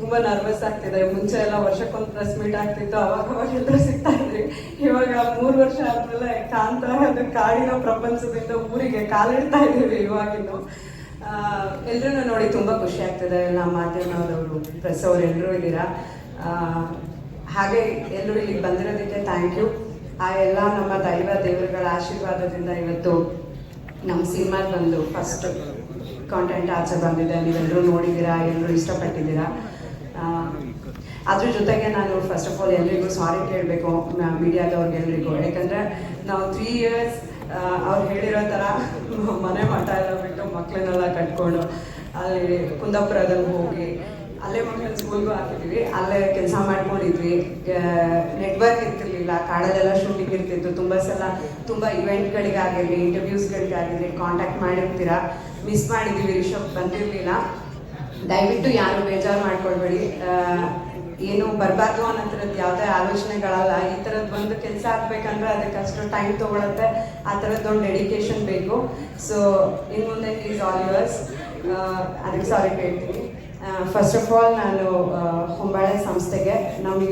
ತುಂಬ ನರ್ವಸ್ ಆಗ್ತಿದೆ. ಮುಂಚೆ ಎಲ್ಲ ವರ್ಷಕ್ಕೊಂದು ಪ್ರೆಸ್ ಮೀಟ್ ಆಗ್ತಿತ್ತು, ಅವಾಗ ಅವಾಗ ಎಲ್ಲರೂ ಸಿಗ್ತಾ ಇದ್ರಿ ಇವಾಗ ಮೂರು ವರ್ಷ ಆದ್ಮೇಲೆ ಕಾಂತ ಅದು ಕಾಡಿನ ಪ್ರಪಂಚದಿಂದ ಊರಿಗೆ ಕಾಲಿಡ್ತಾ ಇದ್ದೀವಿ ಇವಾಗಿನ್ನು. ಎಲ್ಲರೂ ನೋಡಿ ತುಂಬ ಖುಷಿ ಆಗ್ತಿದೆ ಎಲ್ಲ ಮಾಧ್ಯಮದವರು ಪ್ರೆಸ್ ಅವ್ರು ಎಲ್ಲರೂ ಇದ್ದೀರಾ? ಹಾಗೆ ಎಲ್ಲರೂ ಇಲ್ಲಿ ಬಂದಿರೋದಕ್ಕೆ ಥ್ಯಾಂಕ್ ಯು ಆ ಎಲ್ಲ ನಮ್ಮ ದೈವ ದೇವರುಗಳ ಆಶೀರ್ವಾದದಿಂದ ಇವತ್ತು ನಮ್ಮ ಸಿನಿಮಾ ಬಂದು ಫಸ್ಟ್ ಕಾಂಟೆಂಟ್ ಆಚೆ ಬಂದಿದೆ. ನೀವೆಲ್ಲರೂ ನೋಡಿದ್ದೀರಾ ಎಲ್ಲರೂ ಇಷ್ಟಪಟ್ಟಿದ್ದೀರಾ? ಅದ್ರ ಜೊತೆಗೆ ನಾನು ಫಸ್ಟ್ ಆಫ್ ಆಲ್ ಎಲ್ರಿಗೂ ಸಾರಿ ಕೇಳಬೇಕು ಮೀಡಿಯಾದವ್ರಿಗೆಲ್ರಿಗೂ. ಯಾಕಂದರೆ ನಾವು ತ್ರೀ ಇಯರ್ಸ್ ಅವ್ರು ಹೇಳಿರೋ ಥರ ಮನೆ ಮಾಡ್ತಾ ಇಲ್ಲ ಬಿಟ್ಟು ಮಕ್ಕಳನ್ನೆಲ್ಲ ಕಟ್ಕೊಂಡು ಅಲ್ಲಿ ಕುಂದಾಪುರದಲ್ಲಿ ಹೋಗಿ, ಅಲ್ಲೇ ಮಕ್ಕಳ ಸ್ಕೂಲ್ಗೂ ಹಾಕಿದ್ವಿ. ಅಲ್ಲೇ ಕೆಲಸ ಮಾಡ್ಕೊಂಡಿದ್ವಿ. ನೆಟ್ವರ್ಕ್ ಇರ್ತಿರ್ಲಿಲ್ಲ. ಕಾಡಲ್ಲೆಲ್ಲ ಶೂಟಿಂಗ್ ಇರ್ತಿತ್ತು. ತುಂಬ ಸಲ ತುಂಬ ಇವೆಂಟ್ಗಳಿಗಾಗಿರಲಿ ಇಂಟರ್ವ್ಯೂಸ್ಗಳಿಗಾಗಿರಲಿ ಕಾಂಟ್ಯಾಕ್ಟ್ ಮಾಡಿರ್ತೀರಾ? ಮಿಸ್ ಮಾಡಿದ್ದೀವಿ ರಿಷಬ್ ಬಂದಿರಲಿಲ್ಲ. ದಯವಿಟ್ಟು ಯಾರು ಬೇಜಾರು ಮಾಡ್ಕೊಳ್ಬೇಡಿ. ಏನು ಬರಬಾರ್ದು ಅನ್ನೋ ಥರದ್ದು ಯಾವುದೇ ಆಲೋಚನೆಗಳಲ್ಲ. ಈ ಥರದ್ದು ಒಂದು ಕೆಲಸ ಆಗ್ಬೇಕಂದ್ರೆ ಅದಕ್ಕೆ ಅಷ್ಟು ಟೈಮ್ ತೊಗೊಳುತ್ತೆ. ಆ ಥರದ್ದೊಂದು ಡೆಡಿಕೇಶನ್ ಬೇಕು. ಸೊ ಇನ್ನು ಮುಂದೆ ಈಸ್ ಆಲ್ ಯುವರ್ಸ್ ಅದಕ್ಕೆ ಸಾರಿ ಕೇಳ್ತೀನಿ. ಫಸ್ಟ್ ಆಫ್ ಆಲ್ ನಾನು ಹೊಂಬಾಳೆ ಸಂಸ್ಥೆಗೆ ನಮಗೆ